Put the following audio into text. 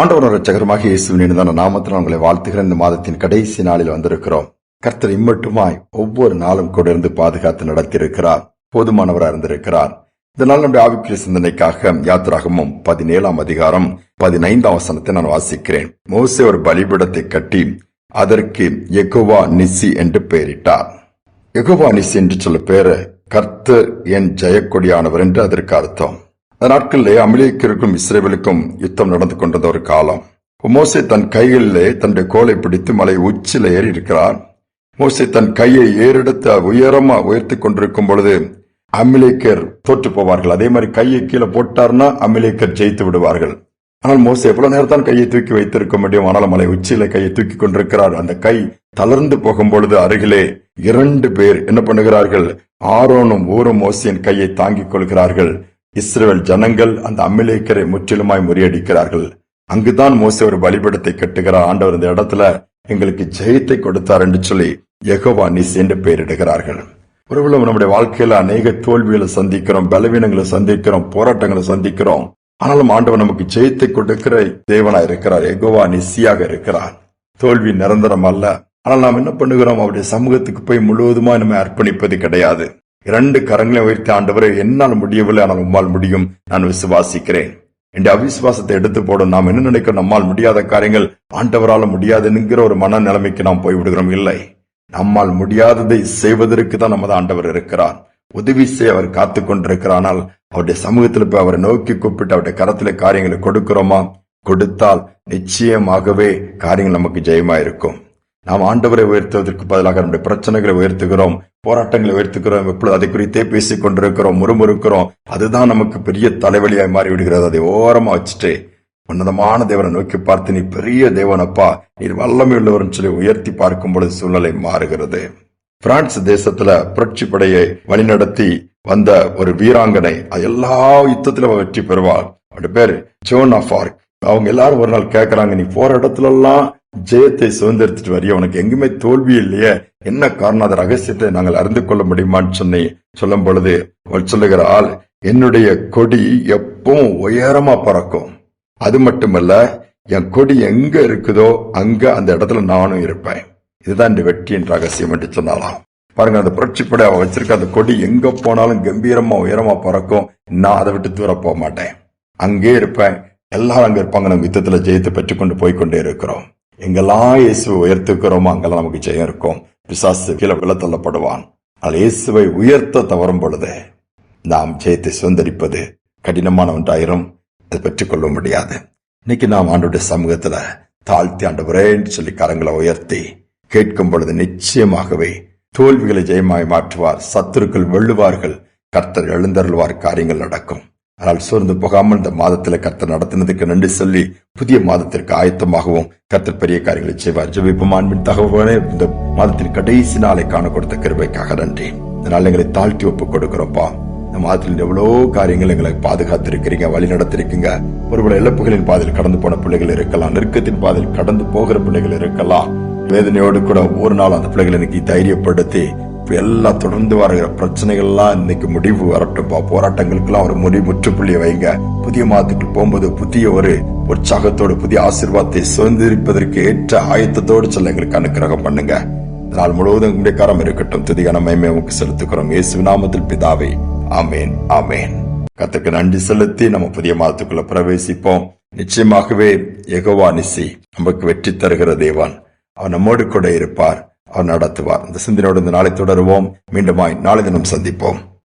ஆண்டவர் ரச்சகரமாக இயேசுவின் நாமத்தில் உங்களை வாழ்த்துகிற இந்த மாதத்தின் கடைசி நாளில் வந்திருக்கிறோம். கர்த்தர் இம்மட்டுமாய் ஒவ்வொரு நாளும் கூட இருந்து பாதுகாத்து நடத்தியிருக்கிறார். போதுமானவராக இருந்திருக்கிறார். இதனால் நம்முடைய ஆவிக்குரிய சிந்தனைக்காக யாத்திராகமும் பதினேழாம் அதிகாரம் பதினைந்தாம் வசனத்தை நான் வாசிக்கிறேன். மோசே ஒரு பலிபீடத்தை கட்டி அதற்கு எகோவா நிசி என்று பெயரிட்டார். எகோவா நிசி என்று சொல்ல பேரு கர்த்தர் என் ஜெயக்கொடியானவர் என்று அதற்கு அர்த்தம். அந்த நாட்களிலே அமலேக்கருக்கும் இஸ்ரேவேலுக்கும் யுத்தம் நடந்து கொண்டிருந்த ஒரு காலம். மோசை தன் கைகளிலே தன்னுடைய கோலை பிடித்து மலை உச்சில ஏறி இருக்கிறார் மோசை தன் கையை ஏறெடுத்து உயரமா உயர்த்தி கொண்டிருக்கும் பொழுது அமிலேக்கர் தோற்று போவார்கள். அதே மாதிரி கையை கீழே போட்டார்னா அமிலேக்கர் ஜெயித்து விடுவார்கள். ஆனால் மோசே எவ்வளவு நேரம் தான் கையை தூக்கி வைத்திருக்க முடியும்? ஆனால் மலை உச்சியில கையை தூக்கி கொண்டிருக்கிறார். அந்த கை தளர்ந்து போகும் பொழுது அருகிலே இரண்டு பேர் என்ன பண்ணுகிறார்கள்? ஆரோனும் ஊரும் மோசையின் கையை தாங்கிக் கொள்கிறார்கள். இஸ்ரேல் ஜனங்கள் அந்த அம்மிலேக்கரை முற்றிலுமாய் முறியடிக்கிறார்கள். அங்குதான் மோசே ஒரு பலிபீடத்தை கட்டுகிறார். ஆண்டவர் இந்த இடத்துல எங்களுக்கு ஜெயத்தை கொடுத்தார் என்று சொல்லி எகோவா நிஸ் என்று பெயரிடுகிறார்கள். ஒருவேளை நம்முடைய வாழ்க்கையில அநேக தோல்விகளை சந்திக்கிறோம் பலவீனங்களை சந்திக்கிறோம் போராட்டங்களை சந்திக்கிறோம். ஆனாலும் ஆண்டவர் நமக்கு ஜெயத்தை கொடுக்கிற தேவனா இருக்கிறார். எகோவா நிசியாக இருக்கிறார். தோல்வி நிரந்தரம் அல்ல. ஆனால் நாம் என்ன பண்ணுகிறோம்? அவருடைய சமூகத்துக்கு போய் முழுவதுமா நம்ம அர்ப்பணிப்பது கிடையாது. இரண்டு கரங்களை உயர்த்தி ஆண்டவரை என்னால் முடியவில்லை ஆனால் உம்மால் முடியும். நான் விசுவாசிக்கிறேன். என்ற அவிசுவாசத்தை எடுத்து போடும் நாம் என்ன நினைக்கிறோம்? நம்மால் முடியாத காரியங்கள் ஆண்டவரால முடியாதுங்கிற ஒரு மன நிலைமைக்கு நாம் போய்விடுகிறோம் இல்லை. நம்மால் முடியாததை செய்வதற்கு தான் நமது ஆண்டவர் இருக்கிறார். உதவி செய்ய அவர் காத்து கொண்டிருக்கிறார். ஆனால் அவருடைய சமூகத்தில் போய் அவரை நோக்கி கூப்பிட்டு அவருடைய கரத்திலே காரியங்களை கொடுக்கிறோமா? கொடுத்தால் நிச்சயமாகவே காரியங்கள் நமக்கு ஜெயமா இருக்கும் நாம் ஆண்டவரை உயர்த்துவதற்கு பதிலாக நம்முடைய பிரச்சனைகளை உயர்த்துகிறோம். போராட்டங்களை உயர்த்துகிறோம் எப்பொழுது அதை குறித்தே பேசிக் கொண்டிருக்கிறோம் முறுமுறுக்கிறோம். அதுதான் நமக்கு பெரிய தலைவலியாய் மாறிவிடுகிறது. அதை ஓரமா வச்சுட்டு உன்னதமான தேவனை நோக்கி பார்த்து நீ பெரிய தேவனப்பா நீர் வல்லமை உள்ளவர்னு சொல்லி உயர்த்தி பார்க்கும் பொழுது சூழ்நிலை மாறுகிறது. பிரான்ஸ் தேசத்துல புரட்சி படையை வழிநடத்தி வந்த ஒரு வீராங்கனை எல்லா யுத்தத்திலும் வெற்றி பெறுவாள் அவருடைய பேர் ஜோன் ஆஃப் ஆர்க். அவங்க எல்லாரும் ஒரு நாள் கேட்கறாங்க நீ போற இடத்துல எல்லாம் ஜெயத்தை சுதந்திரத்துட்டு வரிய? உனக்கு எங்குமே தோல்வி இல்லையே. என்ன காரணம்? அந்த ரகசியத்தை நாங்கள் அறிந்து கொள்ள முடியுமான்னு சொன்னி சொல்லும் பொழுது அவள் சொல்லுகிறாள் என்னுடைய கொடி எப்பவும் உயரமா பறக்கும். அது மட்டுமல்ல என் கொடி எங்க இருக்குதோ அங்க அந்த இடத்துல நானும் இருப்பேன். இதுதான் இந்த வெற்றியின் ரகசியம் என்று சொன்னாலாம் பாருங்க அந்த புரட்சிப்படை அவ வச்சிருக்க அந்த கொடி எங்க போனாலும் கம்பீரமா உயரமா பறக்கும். நான் அதை விட்டு தூர போக மாட்டேன். அங்கே இருப்பேன். எல்லாரும் அங்க இருப்பாங்க. நம்ம யுத்தத்தில் ஜெயத்தை பெற்றுக்கொண்டு போய்கொண்டே இருக்கிறோம். எங்கெல்லாம் இயேசுவை உயர்த்துக்கிறோமோ அங்கெல்லாம் நமக்கு ஜெயம் இருக்கும். பிசாசு கீழே விழ தள்ளப்படுவான். ஆனால் இயேசுவை உயர்த்த தவறும் பொழுது நாம் ஜெயத்தை சுதந்திரிப்பது கடினமான ஒன்றாயிரும். அதை பெற்றுக்கொள்ள முடியாது. இன்னைக்கு நாம் ஆண்டுடைய சமூகத்துல தாழ்த்தி ஆண்டவரேன்னு சொல்லி கரங்களை உயர்த்தி கேட்கும் பொழுது நிச்சயமாகவே தோல்விகளை ஜெயமாய் மாற்றுவார். சத்துருக்கள் வெள்ளுவார்கள் கர்த்தர் எழுந்தருள்வார். காரியங்கள் நடக்கும். ஆனால் சோர்ந்து போகாமல் இந்த மாதத்தில் கர்த்தர் நடத்தினதுக்கு நன்றி சொல்லி புதிய மாதத்திற்கு ஆயத்தமாகவும் கர்த்தர் பெரிய காரியங்களை செய்வார். ஜெபிப்பும் அன்பின் தகவலே இந்த மாதத்தின் கடைசி நாளை காண கொடுத்த கிருபைக்காக நன்றி. இதனால் எங்களை தாழ்த்தி ஒப்பு கொடுக்கிறோம்ப்பா. இந்த மாதத்தில் எவ்வளவு காரியங்கள் எங்களை பாதுகாத்திருக்கிறீங்க வழி நடத்திருக்கீங்க. ஒருவேளை இழப்புகளின் பாதையில் கடந்து போன பிள்ளைகள் இருக்கலாம் நெருக்கத்தின் பாதையில் கடந்து போகிற பிள்ளைகள் இருக்கலாம். வேதனையோடு கூட ஒவ்வொரு நாள் அந்த பிள்ளைகளை இன்னைக்கு தைரியப்படுத்தி எல்லாம் தொடர்ந்து வருகிற பிரச்சனைகள்லாம் இன்னைக்கு முடிவு வரட்டும்பா போராட்டங்களுக்கெல்லாம் ஒரு முடி முற்றுப்புள்ளியை வைங்க. புதிய மாதத்துக்கு போகும்போது புதிய ஒரு உற்சாகத்தோடு புதிய ஆசீர்வாதத்தை சுதந்திரிப்பதற்கு ஏற்ற ஆயத்தத்தோடு சொல்ல எங்களுக்கு அனுக்கிரகம் பண்ணுங்க. நாள் முழுவதும் உங்களுடைய கரம் இருக்கட்டும். துதிகான மயமே உமக்கு செலுத்துக்கிறோம் இயேசு நாமத்தில் பிதாவே. ஆமேன் ஆமேன். கத்துக்கு நன்றி செலுத்தி நம்ம புதிய மாதத்துக்குள்ள பிரவேசிப்போம். நிச்சயமாகவே எகவா நிசி நமக்கு வெற்றி தருகிற தேவான். அவர் நம்மோடு கூட இருப்பார். நடத்துவார். இந்த சிந்தனையோடு இந்த நாளை தொடருவோம். மீண்டுமாய் நாளை தினம் சந்திப்போம்.